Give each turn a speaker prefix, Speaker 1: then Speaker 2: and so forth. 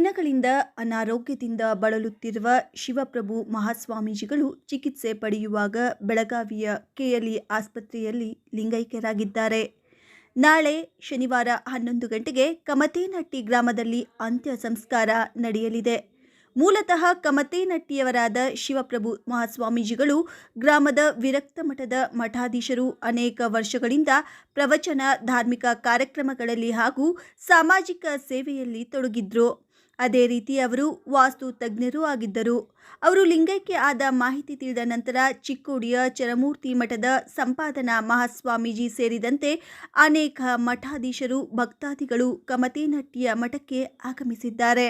Speaker 1: ದಿನಗಳಿಂದ ಅನಾರೋಗ್ಯದಿಂದ ಬಳಲುತ್ತಿರುವ ಶಿವಪ್ರಭು ಮಹಾಸ್ವಾಮೀಜಿಗಳು ಚಿಕಿತ್ಸೆ ಪಡೆಯುವಾಗ ಬೆಳಗಾವಿಯ ಕೆಎಲ್ಇ ಆಸ್ಪತ್ರೆಯಲ್ಲಿ ಲಿಂಗೈಕ್ಯರಾಗಿದ್ದಾರೆ. ನಾಳೆ ಶನಿವಾರ ಹನ್ನೊಂದು ಗಂಟೆಗೆ ಕಮತೇನಟ್ಟಿ ಗ್ರಾಮದಲ್ಲಿ ಅಂತ್ಯ ಸಂಸ್ಕಾರ ನಡೆಯಲಿದೆ. ಮೂಲತಃ ಕಮತೇನಟ್ಟಿಯವರಾದ ಶಿವಪ್ರಭು ಮಹಾಸ್ವಾಮೀಜಿಗಳು ಗ್ರಾಮದ ವಿರಕ್ತ ಮಠದ ಮಠಾಧೀಶರು ಅನೇಕ ವರ್ಷಗಳಿಂದ ಪ್ರವಚನ, ಧಾರ್ಮಿಕ ಕಾರ್ಯಕ್ರಮಗಳಲ್ಲಿ ಹಾಗೂ ಸಾಮಾಜಿಕ ಸೇವೆಯಲ್ಲಿ ತೊಡಗಿದ್ರು. ಅದೇ ರೀತಿ ಅವರು ವಾಸ್ತು ತಜ್ಞರೂ ಆಗಿದ್ದರು. ಅವರು ಲಿಂಗೈಕ್ಯ ಆದ ಮಾಹಿತಿ ತಿಳಿದ ನಂತರ ಚಿಕ್ಕೋಡಿಯ ಚರಮೂರ್ತಿ ಮಠದ ಸಂಪಾದನಾ ಮಹಾಸ್ವಾಮೀಜಿ ಸೇರಿದಂತೆ ಅನೇಕ ಮಠಾಧೀಶರು, ಭಕ್ತಾದಿಗಳು ಕಮತೇನಟ್ಟಿಯ ಮಠಕ್ಕೆ ಆಗಮಿಸಿದ್ದಾರೆ.